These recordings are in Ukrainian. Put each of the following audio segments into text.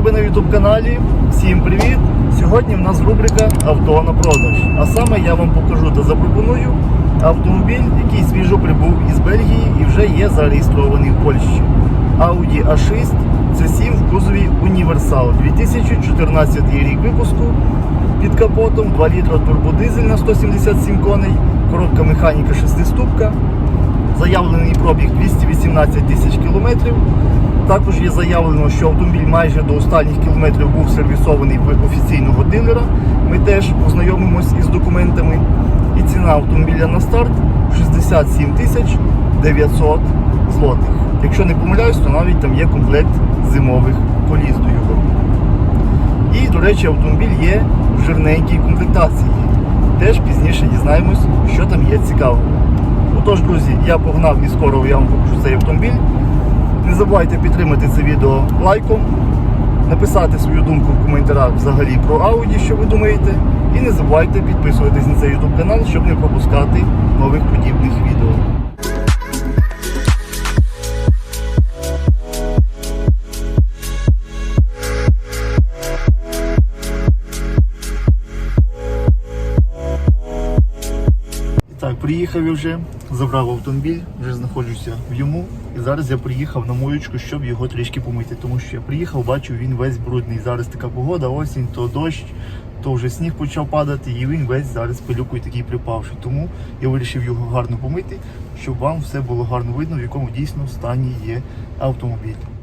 себе на YouTube каналі. Всім привіт! Сьогодні в нас рубрика Авто на продаж. А саме я вам покажу та запропоную автомобіль, який свіжо прибув із Бельгії і вже є зареєстрований в Польщі. Audi A6 C7 в кузові Універсал 2014 рік випуску. Під капотом 2 літра турбодизель на 177 коней, коротка механіка 6-ступка. Заявлений пробіг 218 тисяч кілометрів. Також є заявлено, що автомобіль майже до останніх кілометрів був сервісований в офіційного дилера. Ми теж ознайомимось із документами. І ціна автомобіля на старт 67 тисяч 900 злотих. Якщо не помиляюсь, то навіть там є комплект зимових коліс до його. І, до речі, автомобіль є в жирненькій комплектації. Теж пізніше дізнаємось, що там є цікавого. Отож, друзі, я погнав і скоро я вам покажу цей автомобіль. Не забувайте підтримати це відео лайком, написати свою думку в коментарях взагалі про Audi, що ви думаєте. І не забувайте підписуватись на цей YouTube канал, щоб не пропускати нових подібних відео. Приїхав я вже, забрав автомобіль, вже знаходжуся в йому. І зараз я приїхав на моючку, щоб його трішки помити. Тому що я приїхав, бачу, він весь брудний. Зараз така погода, осінь, то дощ, то вже сніг почав падати, і він весь зараз пилюкою такий припавший. Тому я вирішив його гарно помити, щоб вам все було гарно видно, в якому дійсно стані є автомобіль.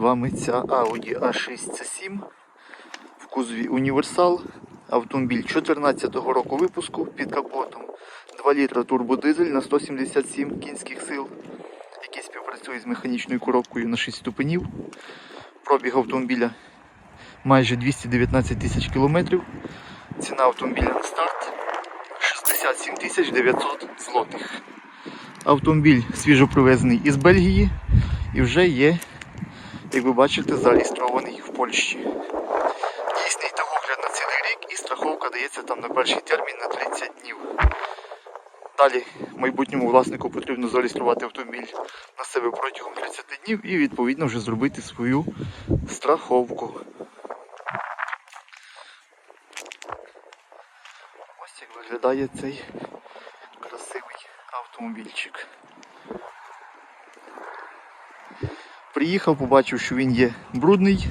Вами ця Audi A6 C7 в кузові Універсал. Автомобіль 2014 року випуску під капотом 2 літра турбодизель на 177 кінських сил, який співпрацює з механічною коробкою на 6 ступенів. Пробіг автомобіля майже 219 тисяч кілометрів. Ціна автомобіля на старт 67 тисяч 900 злотих. Автомобіль свіжо привезений із Бельгії і вже є, як ви бачите, зареєстрований в Польщі. Дійсний тахогляд на цілий рік і страховка дається там на перший термін на 30 днів. Далі майбутньому власнику потрібно зареєструвати автомобіль на себе протягом 30 днів і відповідно вже зробити свою страховку. Ось як виглядає цей красивий автомобільчик. Приїхав, побачив, що він є брудний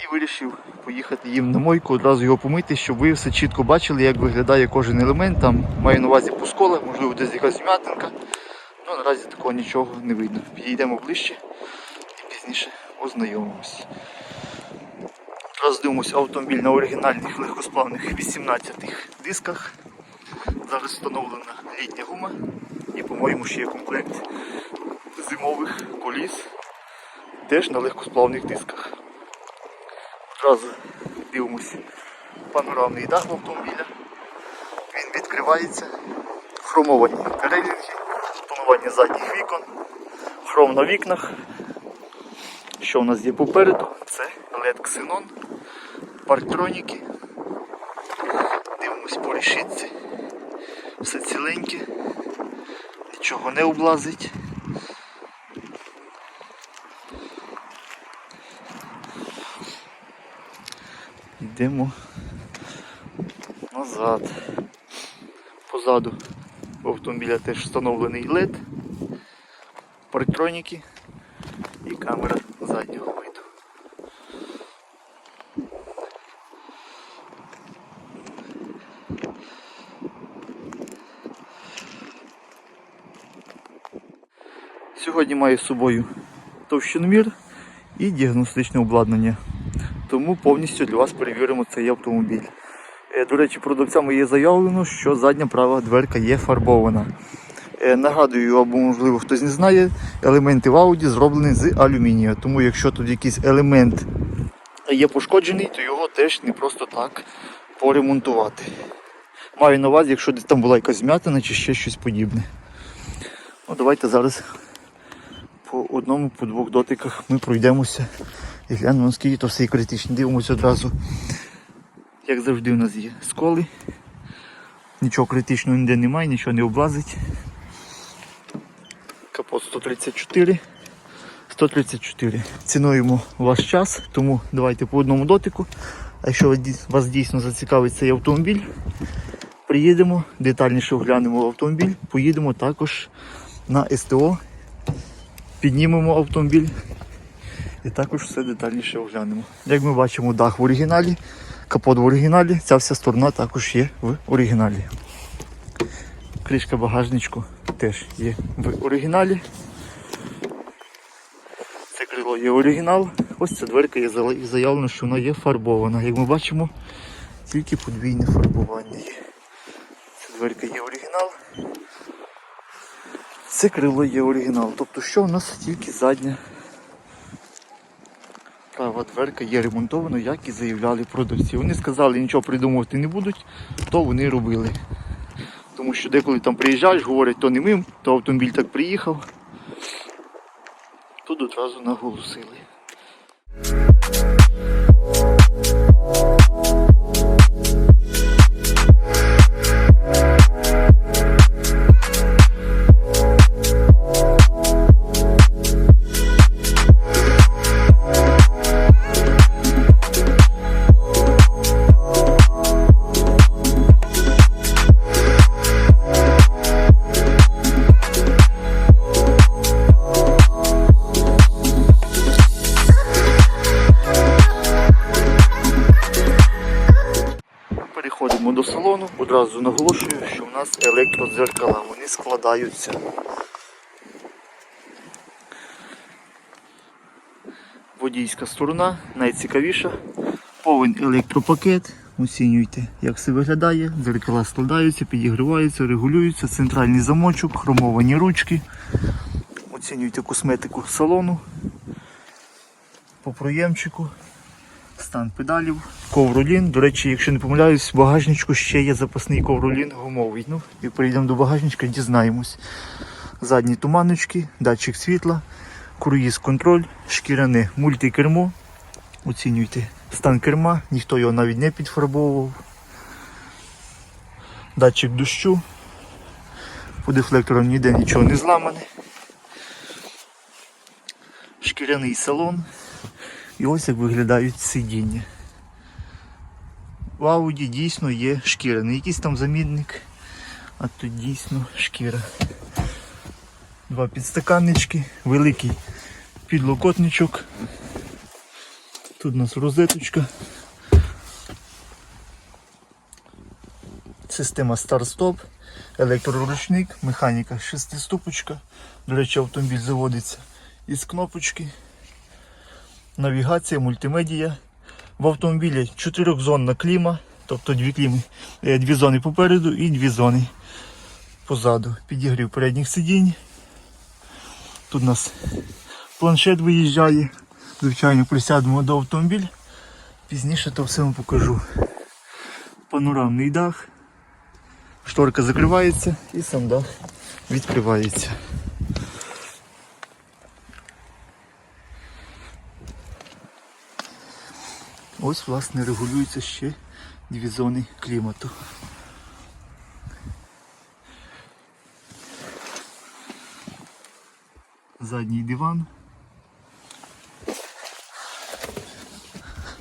і вирішив поїхати їм на мойку, одразу його помити, щоб ви все чітко бачили, як виглядає кожен елемент. Там маю на увазі пускола, можливо, десь якась вмятинка. Ну, наразі такого нічого не видно. Підійдемо ближче і пізніше ознайомимось. Одразу дивимося автомобіль на оригінальних легкосплавних 18 дисках. Зараз встановлена літня гума і, по-моєму, ще є комплект зимових коліс теж на легкосплавних дисках. Одразу дивимося панорамний дах автомобіля. Він відкривається. Хромовані релінги, тонування задніх вікон, хром на вікнах. Що в нас є попереду? Це LED Xenon, парктроніки. Дивимось по решітці. Все ціленьке, нічого не облазить. Йдемо назад. Позаду автомобіля теж встановлений LED, парктроніки і камера заднього виду. Сьогодні маю з собою товщиномір і діагностичне обладнання. Тому повністю для вас перевіримо цей автомобіль. Е, До речі, продавцями є заявлено, що задня права дверка є фарбована. Е, Нагадую, або можливо хтось не знає, елементи в Audi зроблені з алюмінію. Тому якщо тут якийсь елемент є пошкоджений, то його теж не просто так поремонтувати. Маю на увазі, якщо десь там була якась змятина чи ще щось подібне. Ну, давайте зараз по одному, по двох дотиках ми пройдемося і глянемо, наскільки то все є критично. Дивимося одразу. Як завжди у нас є сколи. Нічого критичного ніде немає, нічого не облазить. Капот 134. 134. Цінуємо ваш час, тому давайте по одному дотику. А якщо вас дійсно зацікавить цей автомобіль, приїдемо, детальніше оглянемо автомобіль, поїдемо також на СТО, піднімемо автомобіль і також все детальніше оглянемо. Як ми бачимо, дах в оригіналі, капот в оригіналі, ця вся сторона також є в оригіналі. Кришка багажничку теж є в оригіналі. Це крило є оригінал. Ось ця дверка є заявлено, що вона є фарбована. Як ми бачимо, тільки подвійне фарбування є. Ця дверка є оригінал. Це крило є оригінал. Тобто що у нас тільки задня права дверка є ремонтована, як і заявляли продавці. Вони сказали, нічого придумувати не будуть, то вони робили. Тому що деколи там приїжджаєш, говорять, то не ми, то автомобіль так приїхав. Тут одразу наголосили. До салону. Одразу наголошую, що в нас електродзеркала, вони складаються. Водійська сторона найцікавіша. Повен електропакет. Оцінюйте, як все виглядає. Дзеркала складаються, підігріваються, регулюються, центральний замочок, хромовані ручки. Оцінюйте косметику салону по проємчику стан педалів, ковролін. До речі, якщо не помиляюсь, в багажничку ще є запасний ковролін гумовий. Ну, і перейдемо до багажничка, дізнаємось. Задні туманочки, датчик світла, круїз контроль, шкіряне мультикермо. Оцінюйте стан керма, ніхто його навіть не підфарбовував. Датчик дощу. По дефлекторам ніде нічого не зламане. Шкіряний салон. І ось як виглядають сидіння. В Ауді дійсно є шкіра. Не якийсь там замінник, а тут дійсно шкіра. Два підстаканнички, великий підлокотничок. Тут у нас розеточка. Система старт-стоп, електроручник, механіка шестиступочка. До речі, автомобіль заводиться із кнопочки навігація, мультимедія. В автомобілі чотирьохзонна кліма, тобто дві кліми, е, дві зони попереду і дві зони позаду. Підігрів передніх сидінь. Тут у нас планшет виїжджає. Звичайно, присядемо до автомобіля. Пізніше то все вам покажу. Панорамний дах. Шторка закривається і сам дах відкривається. Ось, власне, регулюються ще дві зони клімату. Задній диван.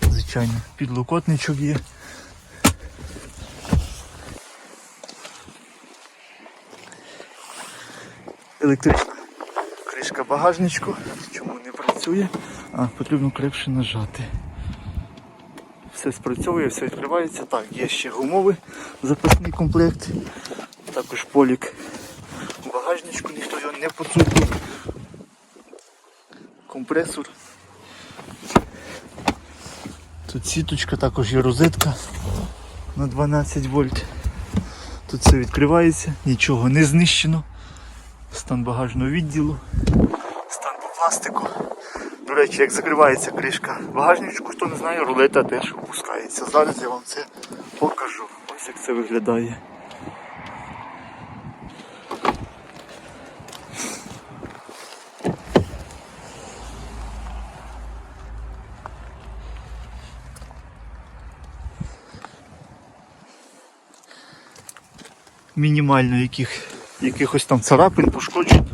Звичайно, підлокотничок є. Електрична кришка багажничку. Чому не працює? А, потрібно крепше нажати. Все спрацьовує, все відкривається. Так, є ще гумовий запасний комплект. Також полік багажничку, ніхто його не поцупив. Компресор. Тут сіточка, також є розетка на 12 вольт. Тут все відкривається, нічого не знищено. Стан багажного відділу, стан по пластику. Речі, як закривається кришка багажничку, хто не знає, рулета теж опускається. Зараз я вам це покажу. Ось як це виглядає. Мінімально яких, якихось там царапин, пошкоджень.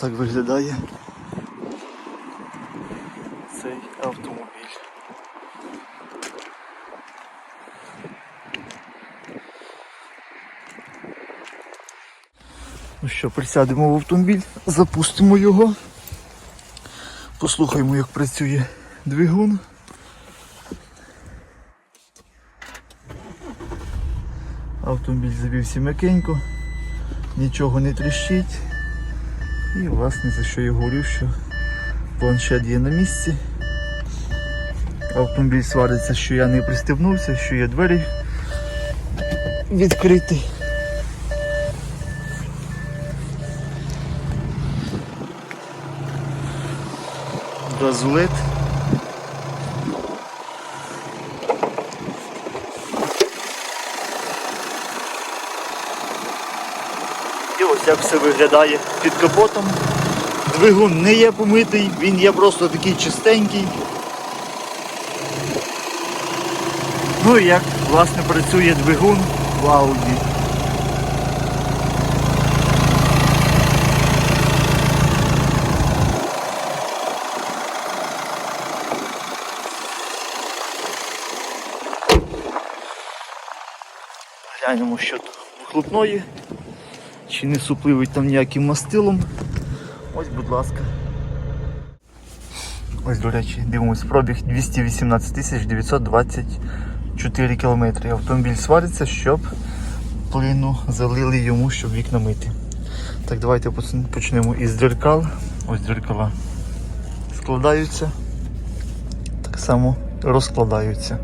Так виглядає цей автомобіль. Ну що, присядемо в автомобіль, запустимо його, послухаємо, як працює двигун. Автомобіль завівся м'якенько, нічого не тріщить. І власне за що я говорю, що планшет є на місці. Автомобіль свариться, що я не пристебнувся, що є двері відкриті. Газулет. Ось як все виглядає під капотом. Двигун не є помитий, він є просто такий чистенький. Ну і як власне працює двигун в Audi. Глянемо, що тут вихлопної. Чи не супливий там ніяким мастилом. Ось, будь ласка. Ось, до речі, дивимось, пробіг 218 тисяч 924 кілометри. Автомобіль свариться, щоб плину залили йому, щоб вікна мити. Так, давайте почнемо із дзеркал. Ось дзеркала складаються. Так само розкладаються.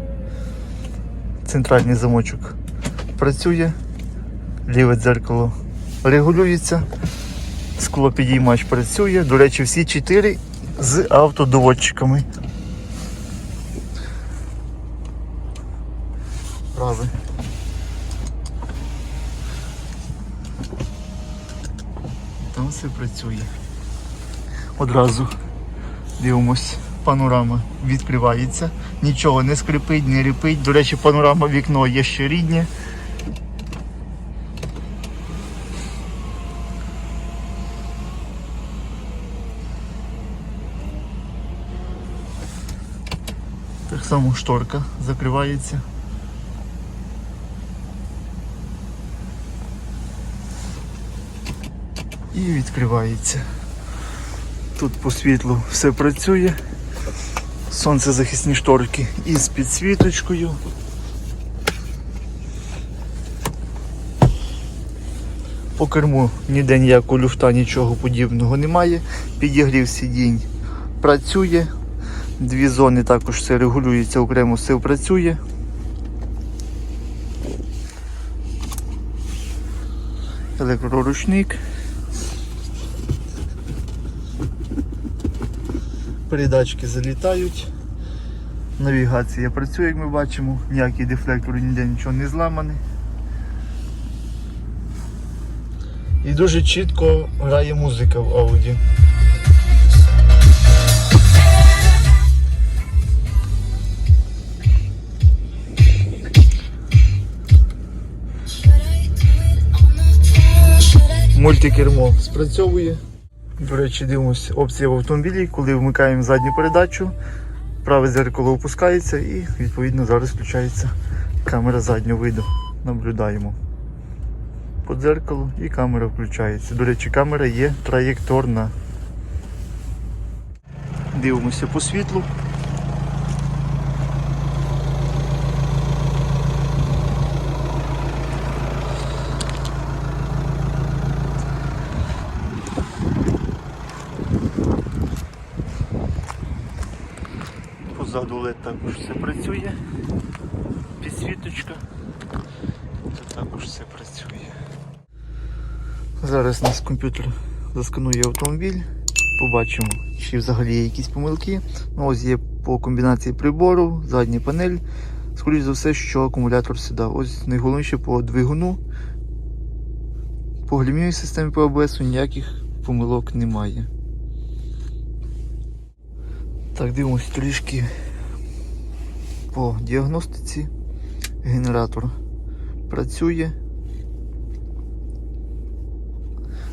Центральний замочок працює, ліве дзеркало регулюється, склопідіймач працює. До речі, всі чотири з автодоводчиками. Праве. Там все працює. Одразу дивимось, панорама відкривається, нічого не скрипить, не ріпить. До речі, панорама вікно є ще рідне. Само шторка закривається. І відкривається. Тут по світлу все працює. Сонцезахисні шторки із підсвіточкою. По керму ніде ніякого люфта, нічого подібного немає. Підігрів сидінь працює. Дві зони також все регулюється, окремо все працює. Електроручник. Передачки залітають. Навігація працює, як ми бачимо, ніякі дефлектори ніде нічого не зламаний. І дуже чітко грає музика в ауді. Мультикермо спрацьовує. До речі, дивимося опція в автомобілі, коли вмикаємо задню передачу, праве зеркало опускається і відповідно зараз включається камера заднього виду. Наблюдаємо по дзеркалу і камера включається. До речі, камера є траєкторна. Дивимося по світлу. Позаду LED також все працює. Підсвіточка. Тут також все працює. Зараз нас комп'ютер засканує автомобіль. Побачимо, чи взагалі є якісь помилки. Ну, ось є по комбінації прибору, задня панель. Скоріше за все, що акумулятор сюди. Ось найголовніше по двигуну. По глімній системі по АБС ніяких помилок немає. Так, дивимося трішки по діагностиці. Генератор працює.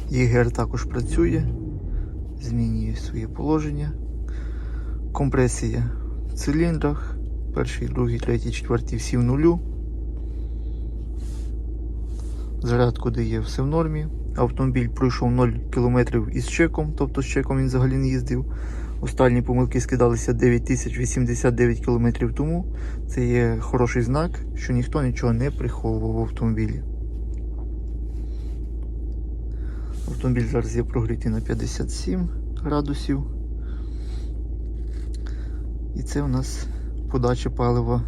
ЄГР також працює, змінює своє положення. Компресія в циліндрах. Перший, другий, третій, четвертий всі в нулю. Зарядку дає все в нормі. Автомобіль пройшов 0 км із чеком, тобто з чеком він взагалі не їздив. Останні помилки скидалися 9089 км тому. Це є хороший знак, що ніхто нічого не приховував в автомобілі. Автомобіль зараз є прогрітий на 57 градусів. І це у нас подача палива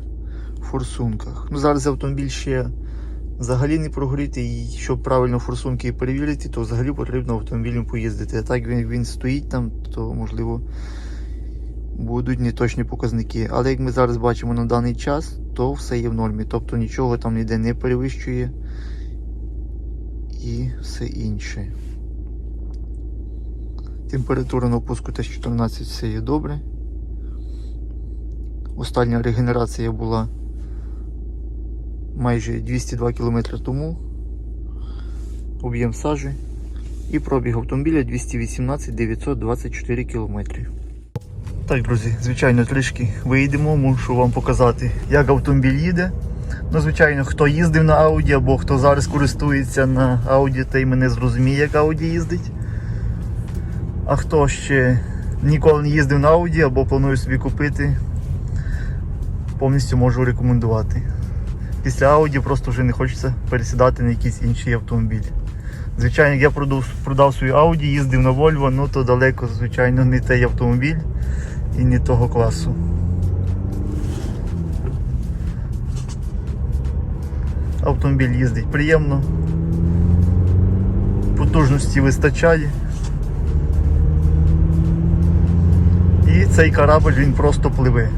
в форсунках. Ну, зараз автомобіль ще взагалі не прогрітий, і щоб правильно форсунки перевірити, то взагалі потрібно автомобілем поїздити. А так він, він стоїть там, то можливо будуть неточні показники. Але як ми зараз бачимо на даний час, то все є в нормі. Тобто нічого там ніде не перевищує і все інше. Температура на опуску теж 14 все є добре. Остання регенерація була майже 202 км тому. Об'єм сажі і пробіг автомобіля 218 924 км. Так, друзі, звичайно, трішки вийдемо, мушу вам показати, як автомобіль їде. Ну, звичайно, хто їздив на Audi або хто зараз користується на Audi, той мене зрозуміє, як Audi їздить. А хто ще ніколи не їздив на Audi або планує собі купити, повністю можу рекомендувати. Після Audi просто вже не хочеться пересідати на якийсь інший автомобіль. Звичайно, я продав, продав свою Audi, їздив на Volvo, ну то далеко, звичайно, не той автомобіль і не того класу. Автомобіль їздить приємно, потужності вистачає. І цей корабль він просто пливе.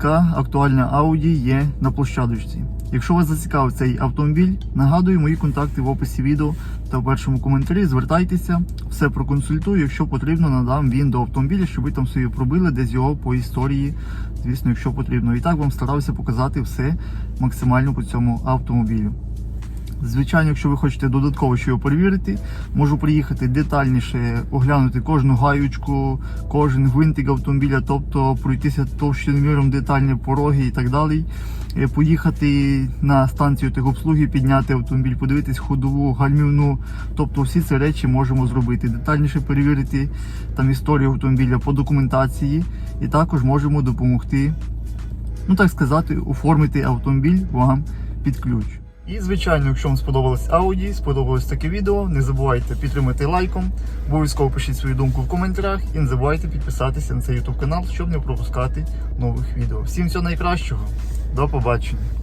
Така актуальна Audi є на площадочці. Якщо вас зацікавив цей автомобіль, нагадую мої контакти в описі відео та в першому коментарі. Звертайтеся, все проконсультую. Якщо потрібно, надам він до автомобіля, щоб ви там собі пробили десь його по історії, звісно, якщо потрібно. І так вам старався показати все максимально по цьому автомобілю. Звичайно, якщо ви хочете додатково що його перевірити, можу приїхати детальніше, оглянути кожну гаючку, кожен гвинтик автомобіля, тобто пройтися товщиноміром детальні пороги і так далі. Е, Поїхати на станцію техобслуги, підняти автомобіль, подивитись ходову, гальмівну. Тобто всі ці речі можемо зробити. Детальніше перевірити там історію автомобіля по документації, і також можемо допомогти, ну так сказати, оформити автомобіль вам під ключ. І, звичайно, якщо вам сподобалось ауді, сподобалось таке відео, не забувайте підтримати лайком, обов'язково пишіть свою думку в коментарях і не забувайте підписатися на цей YouTube канал, щоб не пропускати нових відео. Всім всього найкращого, до побачення.